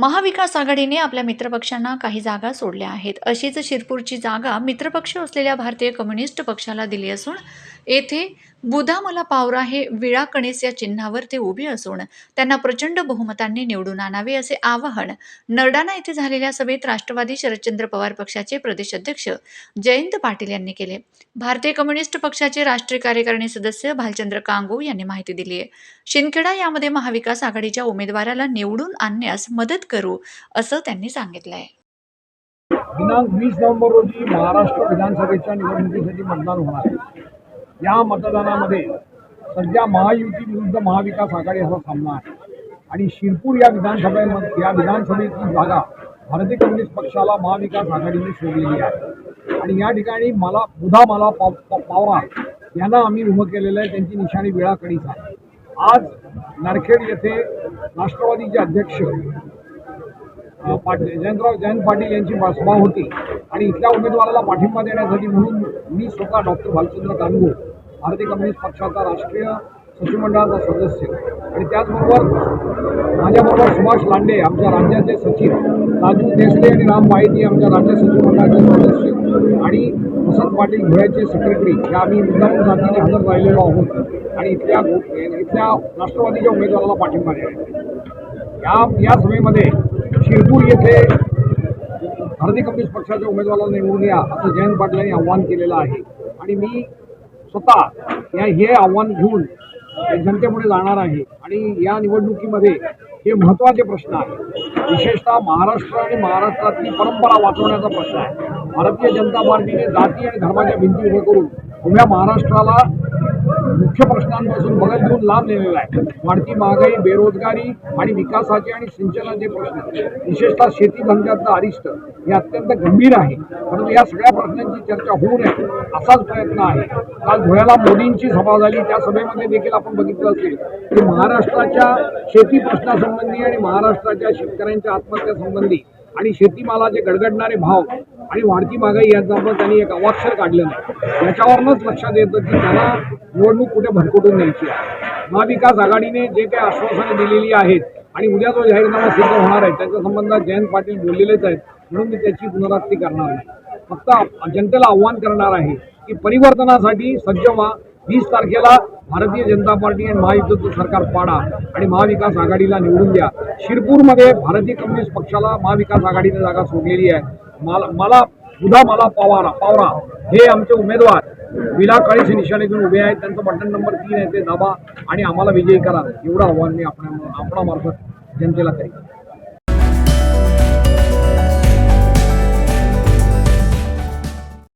महाविकास आघाडीने आपल्या मित्रपक्षांना काही जागा सोडल्या आहेत. अशीच शिरपूरची जागा मित्रपक्ष असलेल्या भारतीय कम्युनिस्ट पक्षाला दिली असून येथे बुधा मला पावरा हे विळा कणेस या चिन्हावर ते उभे असून त्यांना प्रचंड बहुमतांनी निवडून आणावे असे आवाहन नरडाणा येथे झालेल्या सभेत राष्ट्रवादी शरदचंद्र पवार पक्षाचे प्रदेश अध्यक्ष जयंत पाटील यांनी केले. भारतीय कम्युनिस्ट पक्षाचे राष्ट्रीय कार्यकारिणी सदस्य भालचंद्र कांगो यांनी माहिती दिली आहे. शिंदखेडा यामध्ये महाविकास आघाडीच्या उमेदवाराला निवडून आणण्यास मदत करू असं त्यांनी सांगितलं आहे. दिनांक वीस नोव्हेंबर रोजी महाराष्ट्र विधानसभेच्या निवडणुकीसाठी मतदान होणार आहे. या मतदानामध्ये सध्या महायुती विरुद्ध महाविकास आघाडी असा सामना आहे. आणि शिरपूर या विधानसभेमध्ये या विधानसभेची जागा भारतीय कम्युनिस्ट पक्षाला महाविकास आघाडीने सोडलेली आहे. आणि या ठिकाणी मला बुधा मला पाव पावरा यांना आम्ही उभं केलेलं आहे. त्यांची निशाणी वेळा कडीच आहे. आज नारखेड येथे राष्ट्रवादीचे अध्यक्ष पाटील जयंतराव जयंत पाटील यांची सभा होती. आणि इथल्या उमेदवाराला पाठिंबा देण्यासाठी म्हणून मी स्वतः डॉक्टर भालचंद्र कानगो भारतीय कम्युनिस्ट पक्षाचा राष्ट्रीय सचिवमंडळाचा सदस्य. आणि त्याचबरोबर माझ्याबरोबर सुभाष लांडे आमच्या राज्याचे सचिव राजू देसले आणि राम माहिती आमच्या राज्य सचिवमंडळाचे सदस्य आणि वसंत पाटील धुळ्याचे सेक्रेटरी या आम्ही मुद्दाम जातीने हजर राहिलेलो आहोत. आणि इथल्या इथल्या राष्ट्रवादीच्या उमेदवाराला पाठिंबा देण्यासाठी या या सभेमध्ये शिरपूर येथे भारतीय कम्युनिस्ट पक्षाच्या उमेदवाराला निवडून या असं जयंत पाटलांनी आव्हान केलेलं आहे. आणि मी स्वतः या हे आव्हान घेऊन जनतेपुढे जाणार आहे. आणि या निवडणुकीमध्ये हे महत्त्वाचे प्रश्न आहे विशेषतः महाराष्ट्र आणि महाराष्ट्रातली परंपरा वाचवण्याचा प्रश्न आहे. भारतीय जनता पार्टीने जाती आणि धर्माच्या भिंती उभे करून उभ्या महाराष्ट्राला मुख्य प्रश्नांपासून बगल घेऊन लांब नेलेला आहे. वाढती महागाई बेरोजगारी आणि विकासाचे आणि सिंचनाचे प्रश्न. विशेषतः शेती धंद्यातलं अरिष्ट हे अत्यंत गंभीर आहे. परंतु या सगळ्या प्रश्नांची चर्चा होऊ नये असाच प्रयत्न आहे. काल धुळ्याला मोदींची सभा झाली. त्या सभेमध्ये देखील आपण बघितलं असेल की महाराष्ट्राच्या शेती प्रश्नासंबंधी आणि महाराष्ट्राच्या शेतकऱ्यांच्या आत्महत्यासंबंधी आणि शेतीमालाचे गडगडणारे भाव आणि वाढती महागाई याच्यावर त्यांनी एक अवाक्षर काढलं नाही. याच्यावरूनच लक्षात येतं की त्यांना निवडणूक कुठे भरकटून द्यायची आहे. महाविकास आघाडीने जे काही आश्वासनं दिलेली आहेत आणि उद्या जो जाहीरनामा सिद्ध होणार आहे त्याच्या संबंधात जयंत पाटील बोललेलेच आहेत म्हणून मी त्याची पुनरावृत्ती करणार नाही. फक्त जनतेला आव्हान करणार आहे की परिवर्तनासाठी सज्ज व्हा. वीस तारखेला भारतीय जनता पार्टी आणि महायुतीचं सरकार पाडा आणि महाविकास आघाडीला निवडून द्या. शिरपूरमध्ये भारतीय कम्युनिस्ट पक्षाला महाविकास आघाडीने जागा सोडलेली आहे. मला मला उदा मला पवारा पावरा. हे आमचे उमेदवार. विला काळीचे निशाणे घेऊन उभे आहेत. त्यांचं बटन नंबर तीन आहे ते दाबा आणि आम्हाला विजयी करा. एवढं आव्हान मी आपण आपणामार्फत जनतेला करेन